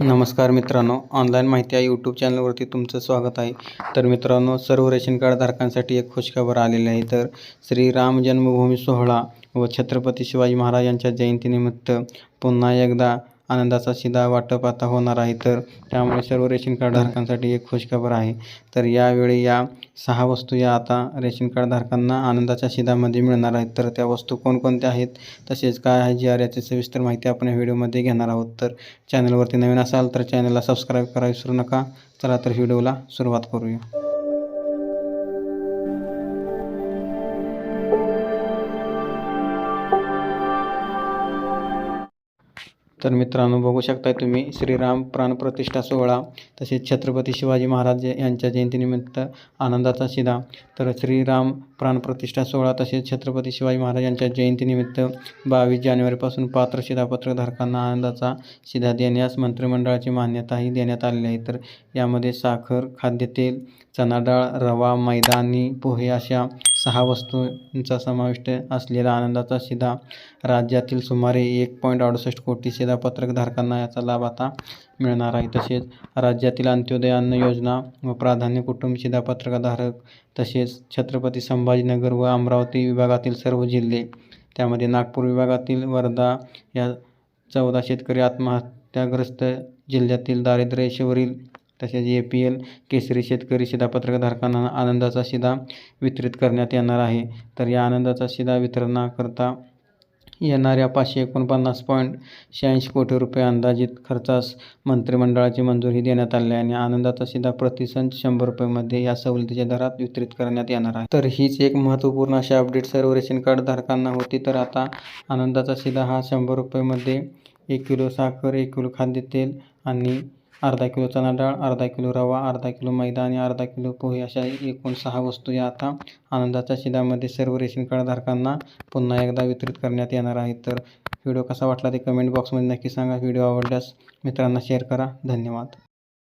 नमस्कार मित्रांनो ऑनलाईन माहिती या यूट्यूब चॅनलवरती तुमचं स्वागत आहे. तर मित्रांनो सर्व रेशन कार्ड धारकांसाठी एक खुशखबर आलेली आहे. तर श्री राम जन्मभूमी सोहळा व छत्रपती शिवाजी महाराजांच्या जयंतीनिमित्त पुन्हा एकदा आनंदाचा शिदा वाटप आता होणार आहे. तर त्यामुळे सर्व रेशन कार्ड धारकांसाठी एक खुशखबर आहे. तर यावेळी या सहा वस्तू या आता रेशन कार्ड धारकांना आनंदाच्या शिदामध्ये मिळणार आहेत. तर त्या वस्तू कोणकोणत्या आहेत? तसेच काय आहे जी आर याची सविस्तर माहिती आपण या व्हिडिओमध्ये घेणार आहोत. तर चॅनलवरती नवीन असाल तर चॅनलला सबस्क्राईब करायला विसरू नका. चला तर व्हिडिओला सुरुवात करूया. तर मित्रांनो बघू शकताय तुम्ही श्रीराम प्राणप्रतिष्ठा सोहळा तसेच छत्रपती शिवाजी महाराज यांच्या जयंतीनिमित्त आनंदाचा शिदा तर श्रीराम प्राणप्रतिष्ठा सोहळा तसेच छत्रपती शिवाजी महाराज यांच्या जयंतीनिमित्त बावीस जानेवारीपासून पात्र शिधापत्रधारकांना आनंदाचा शिधा देण्यास मंत्रिमंडळाची मान्यताही देण्यात आलेली आहे. तर यामध्ये साखर खाद्यतेल चणाडाळ रवा मैदानी पोहे अशा सहा वस्तूंचा समाविष्ट असलेला आनंदाचा शिधा. राज्यातील सुमारे एक पॉईंट अडुसष्ट कोटी शिधापत्रकधारकांना याचा लाभ आता मिळणार आहे. तसेच राज्यातील अंत्योदय अन्न योजना व प्राधान्य कुटुंब शिधापत्रकधारक तसेच छत्रपती संभाजीनगर व अमरावती विभागातील सर्व जिल्हे त्यामध्ये नागपूर विभागातील वर्धा या चौदा शेतकरी आत्महत्याग्रस्त जिल्ह्यातील दारिद्र्यशेवरील तसेच ए पी एल केसरी शेतकरी शिधापत्रकधारकांना आनंदाचा शिधा वितरित करण्यात येणार आहे. तर या आनंदाचा शिधा वितरणाकरता येणाऱ्या पाचशे एकोणपन्नास पॉईंट शहाऐंशी कोटी रुपये अंदाजित खर्चास मंत्रिमंडळाची मंजुरी देण्यात आली आहे आणि आनंदाचा शिधा प्रतिसंच शंभर रुपयेमध्ये या सवलतीच्या दरात वितरित करण्यात येणार आहे. तर हीच एक महत्त्वपूर्ण अशी अपडेट सर्व रेशन कार्ड धारकांना होती. तर आता आनंदाचा शिधा हा शंभर रुपयेमध्ये एक किलो साखर एक किलो खाद्यतेल आणि अर्धा किलो चणा डाळ अर्धा किलो रवा अर्धा किलो मैदा आणि अर्धा किलो पोहे अशा एकूण सहा वस्तू या आता आनंदाच्या शिधामध्ये सर्व रेशन कार्डधारकांना पुन्हा एकदा वितरित करण्यात येणार आहेत. तर व्हिडिओ कसा वाटला ते कमेंट बॉक्समध्ये नक्की सांगा. व्हिडिओ आवडल्यास मित्रांना शेअर करा. धन्यवाद.